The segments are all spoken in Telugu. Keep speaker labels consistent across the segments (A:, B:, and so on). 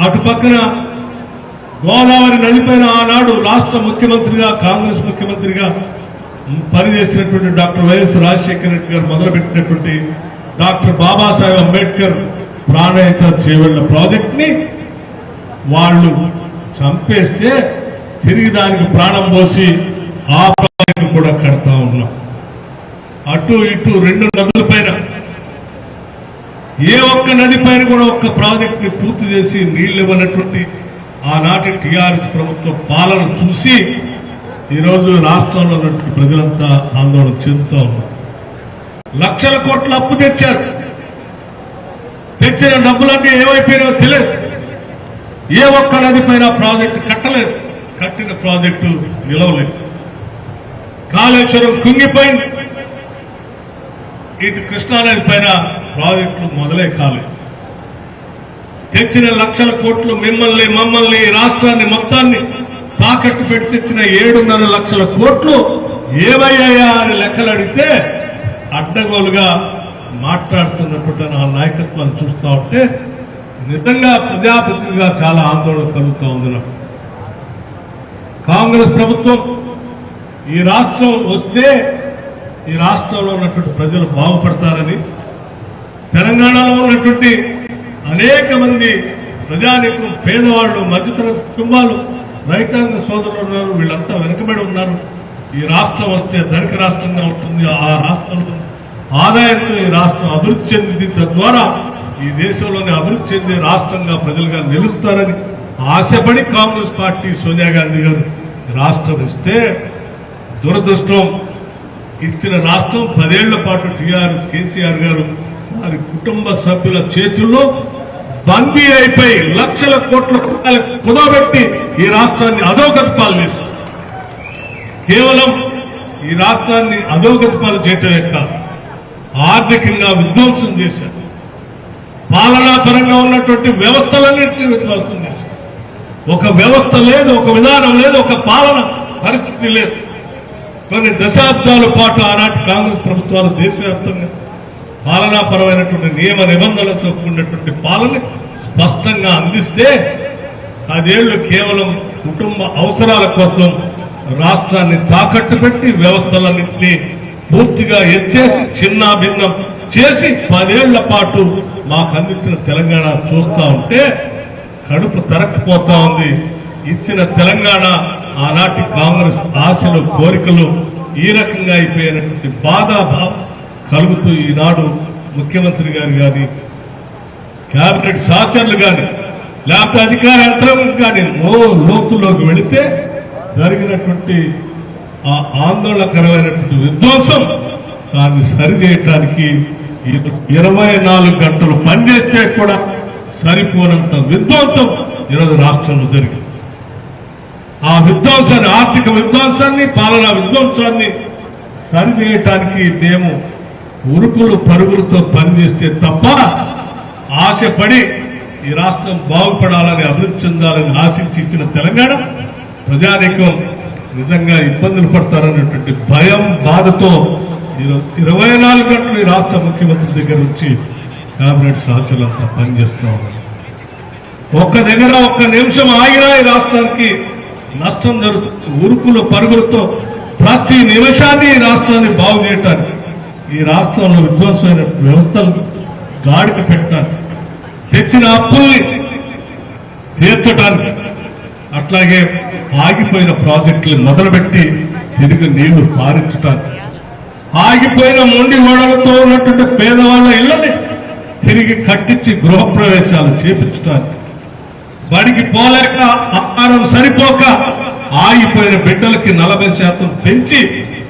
A: అటు పక్కన గోదావరి నదిపైన ఆనాడు రాష్ట్ర ముఖ్యమంత్రిగా కాంగ్రెస్ ముఖ్యమంత్రిగా పనిచేసినటువంటి డాక్టర్ వైఎస్ రాజశేఖర రెడ్డి గారు మొదలుపెట్టినటువంటి డాక్టర్ బాబాసాహెబ్ అంబేద్కర్ ప్రాణహిత చేయబడిన ప్రాజెక్ట్ని వాళ్ళు చంపేస్తే తిరిగి దానికి ప్రాణం పోసి ఆ ప్రాజెక్టు కూడా కడతా ఉన్నాం. అటు ఇటు రెండు నదుల పైన ఏ ఒక్క నది పైన కూడా ఒక్క ప్రాజెక్ట్ని పూర్తి చేసి నీళ్ళు ఇవ్వనటువంటి ఆనాటి టీఆర్ఎస్ ప్రభుత్వ పాలన చూసి ఈరోజు రాష్ట్రంలో ఉన్నటువంటి ప్రజలంతా ఆందోళన చెందుతూ ఉన్నారు. లక్షల కోట్ల అప్పు తెచ్చారు. తెచ్చిన డబ్బులన్నీ ఏమైపోయినాయో తెలియదు. ఏ ఒక్క నది పైన ప్రాజెక్టు కట్టలేదు. కట్టిన ప్రాజెక్టు నిలవలేదు. కాళేశ్వరం కుంగిపోయింది. ఇటు కృష్ణానది పైన ప్రాజెక్టులు మొదలే కాలేదు. తెచ్చిన లక్షల కోట్లు మిమ్మల్ని మమ్మల్ని ఈ రాష్ట్రాన్ని మొత్తాన్ని తాకట్టు పెట్టి తెచ్చిన ఏడున్నర లక్షల కోట్లు ఏమయ్యాయా అని లెక్కలు అడిగితే అడ్డగోలుగా మాట్లాడుతున్నటువంటి ఆ నాయకత్వాన్ని చూస్తా ఉంటే నిజంగా ప్రజాప్రతినిధిగా చాలా ఆందోళన కలుగుతూ ఉంది నాకు. కాంగ్రెస్ ప్రభుత్వం ఈ రాష్ట్రం వస్తే ఈ రాష్ట్రంలో ఉన్నటువంటి ప్రజలు బాగుపడతారని తెలంగాణలో ఉన్నటువంటి అనేక మంది ప్రజానికులు పేదవాళ్ళు మధ్యతరగతి కుటుంబాలు రైతాంగ సోదరులు ఉన్నారు వీళ్ళంతా వెనుకబడి ఉన్నారు. ఈ రాష్ట్రం వస్తే ధనిక రాష్ట్రంగా ఉంటుంది. ఆ రాష్ట్రంలో ఆదాయంతో ఈ రాష్ట్రం అభివృద్ధి చెందింది. తద్వారా ఈ దేశంలోనే అభివృద్ధి చెందే రాష్ట్రంగా ప్రజలుగా నిలుస్తారని ఆశపడి కాంగ్రెస్ పార్టీ సోనియా గాంధీ గారు రాష్ట్రం ఇస్తే దురదృష్టం. ఇచ్చిన రాష్ట్రం పదేళ్ళ పాటు టీఆర్ఎస్ కేసీఆర్ గారు వారి కుటుంబ సభ్యుల చేతుల్లో బందీ అయిపోయి లక్షల కోట్ల రూపాయలు కుదబెట్టి ఈ రాష్ట్రాన్ని అధోగతి పాలు చేశారు. కేవలం ఈ రాష్ట్రాన్ని అధోగతి పాలు చేయటమే కాదు ఆర్థికంగా విధ్వంసం చేశారు. పాలనాపరంగా ఉన్నటువంటి వ్యవస్థలన్నింటినీ విధ్వంసం చేశారు. ఒక వ్యవస్థ లేదు ఒక విధానం లేదు ఒక పాలన పరిస్థితి లేదు. కొన్ని దశాబ్దాల పాటు ఆనాటి కాంగ్రెస్ ప్రభుత్వాలు దేశవ్యాప్తంగా పాలనాపరమైనటువంటి నియమ నిబంధనలతో కూడినటువంటి పాలన స్పష్టంగా అందిస్తే పదేళ్ళు కేవలం కుటుంబ అవసరాల కోసం రాష్ట్రాన్ని తాకట్టు పెట్టి వ్యవస్థలన్నింటినీ పూర్తిగా ఎత్తేసి చిన్న భిన్నం చేసి పదేళ్ళ పాటు మాకు అందించిన తెలంగాణ చూస్తా ఉంటే కడుపు తరక్కిపోతా ఉంది. ఇచ్చిన తెలంగాణ ఆనాటి కాంగ్రెస్ ఆశలు కోరికలు ఈ రకంగా అయిపోయినటువంటి బాధాభావం కలుగుతూ ఈనాడు ముఖ్యమంత్రి గారు కానీ కేబినెట్ సహచరులు కానీ లేకపోతే అధికార యంత్రం కానీ ఓ లోతుల్లోకి వెళితే జరిగినటువంటి ఆ ఆందోళనకరమైనటువంటి విధ్వంసం దాన్ని సరిచేయటానికి ఇరవై నాలుగు గంటలు పనిచేస్తే కూడా సరిపోనంత విధ్వంసం ఈరోజు రాష్ట్రంలో జరిగింది. ఆ విధ్వంసాన్ని ఆర్థిక విధ్వంసాన్ని పాలనా విధ్వంసాన్ని సరిచేయటానికి మేము ఉరుకులు పరుగులతో పనిచేస్తే తప్ప ఆశపడి ఈ రాష్ట్రం బాగుపడాలని అభివృద్ధి చెందాలని ఆశించి ఇచ్చిన తెలంగాణ ప్రజానీకం నిజంగా ఇబ్బందులు పడతారనేటువంటి భయం బాధతో ఇరవై నాలుగు గంటలు ఈ రాష్ట్ర ముఖ్యమంత్రి దగ్గర నుంచి కేబినెట్ సహచరులంతా పనిచేస్తా ఉన్నారు. ఒక్క దగ్గర ఒక్క నిమిషం ఆగినా ఈ రాష్ట్రానికి నష్టం జరుగుతుంది. ఉరుకులు పరుగులతో ప్రతి నిమిషాన్ని ఈ రాష్ట్రాన్ని బాగు చేయటానికి ఈ రాష్ట్రంలో విధ్వంసమైన వ్యవస్థలు గాడికి పెట్టడానికి తెచ్చిన అప్పుల్ని తీర్చడానికి అట్లాగే ఆగిపోయిన ప్రాజెక్టులు మొదలుపెట్టి తిరిగి నీళ్ళు పారించటానికి ఆగిపోయిన మొండి ఓడలతో ఉన్నటువంటి పేదవాళ్ళ ఇళ్ళని తిరిగి కట్టించి గృహప్రవేశాలు చేపించడానికి బడికి పోలేక ఆహారం సరిపోక ఆగిపోయిన బిడ్డలకి నలభై శాతం పెంచి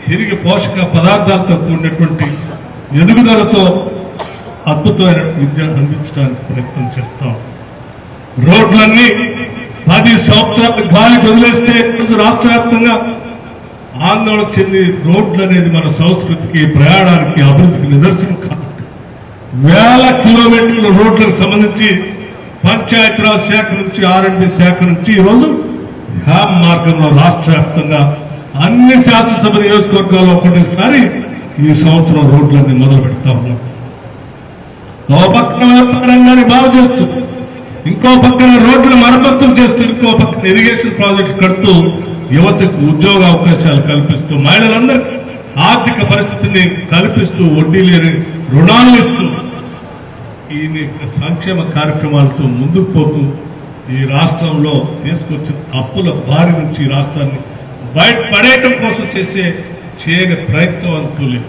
A: తిరిగి పోషక పదార్థాలతో కూడినటువంటి ఎదుగుదలతో అద్భుతమైన విద్య అందించడానికి ప్రయత్నం చేస్తాం. రోడ్లన్నీ పది సంవత్సరాలు గాలి వదిలేస్తే రాష్ట్ర వ్యాప్తంగా ఆందోళన చెంది రోడ్లు అనేది మన సంస్కృతికి ప్రయాణానికి అభివృద్ధికి నిదర్శనం కాబట్టి వేల కిలోమీటర్ల రోడ్లకు సంబంధించి పంచాయతీరాజ్ శాఖ నుంచి ఆర్ఎండ్బి శాఖ నుంచి ఈరోజు హ్యామ్ మార్గంలో రాష్ట్ర వ్యాప్తంగా అన్ని శాసనసభ నియోజకవర్గాల్లో ఒకటిసారి ఈ సంవత్సరం రోడ్లన్నీ మొదలు పెడతా ఉన్నాం. లోపట్ల రంగాన్ని బాగు చేస్తూ ఇంకో పక్కన రోడ్లు మరమ్మతులు చేస్తూ ఇంకో పక్కన ఇరిగేషన్ ప్రాజెక్టు కడుతూ యువతకు ఉద్యోగ అవకాశాలు కల్పిస్తూ మహిళలందరికీ ఆర్థిక పరిస్థితిని కల్పిస్తూ వడ్డీ లేని రుణాలు ఇస్తూ ఈ సంక్షేమ కార్యక్రమాలతో ముందుకు పోతూ ఈ రాష్ట్రంలో తీసుకొచ్చిన అప్పుల బారి నుంచి ఈ రాష్ట్రాన్ని బయటపడేయటం కోసం చేసే చేయని ప్రయత్నం అంటూ లేదు